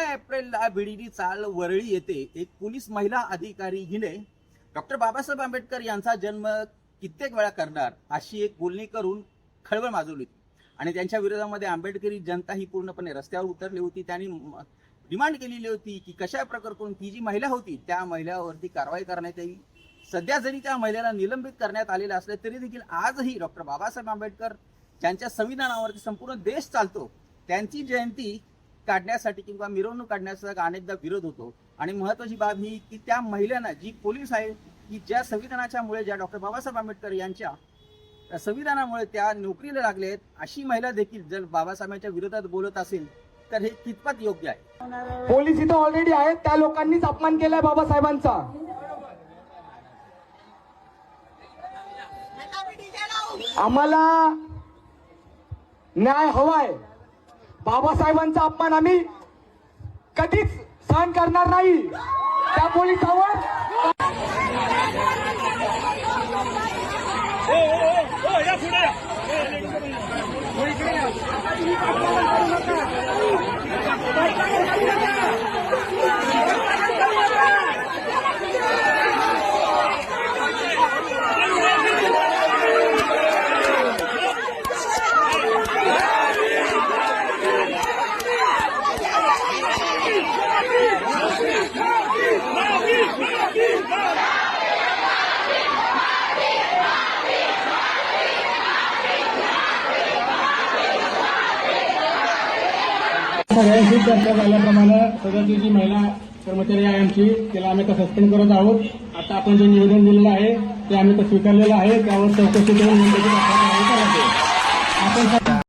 एप्रिलला बीडीडी चाल वरळी येथे एक पोलीस महिला अधिकारी हिने डॉक्टर बाबासाहेब आंबेडकर यांचा जन्म कित्येक वेळा करणार अशी एक बोलणी करून खळबळ माजवली होती. आणि त्यांच्या विरोधामध्ये आंबेडकरी जनता ही पूर्णपणे रस्त्यावर उतरली होती. त्यांनी डिमांड केलेली होती की कशा प्रकार करून ती जी महिला होती त्या महिलावरती कारवाई करण्यात येईल. सध्या जरी त्या महिलेला निलंबित करण्यात आलेलं असलं तरी देखील आजही डॉक्टर बाबासाहेब आंबेडकर ज्यांच्या संविधानावरती संपूर्ण देश चालतो. त्यांची जयंती काढण्यासाठी किंवा मिरवणूक काढण्याचा अनेकदा विरोध होतो. आणि महत्वाची बाब ही की त्या महिलांना जी पोलीस आहे की ज्या संविधानाच्या मुळे ज्या डॉक्टर बाबासाहेब आंबेडकर यांच्या संविधानामुळे त्या नोकरीला लागलेत अशी महिला देखील जर बाबासाहेबांच्या विरोधात बोलत असेल तर हे कितपत योग्य आहे? पोलीस इथं ऑलरेडी आहेत त्या लोकांनीच अपमान केलाय बाबासाहेबांचा. आम्हाला न्याय हवाय. बाबासाहेबांचा अपमान आम्ही कधीच सहन करणार नाही. त्या पोलिसावर सगळ्यांशी चर्चा झाल्याप्रमाणे सदस्य जी महिला कर्मचारी आहे आमची त्याला आम्ही आता सस्पेंड करत आहोत. आता आपण जे निवेदन दिलेलं आहे ते आम्ही तर स्वीकारलेलं आहे. त्यावर चौकशी करून आपण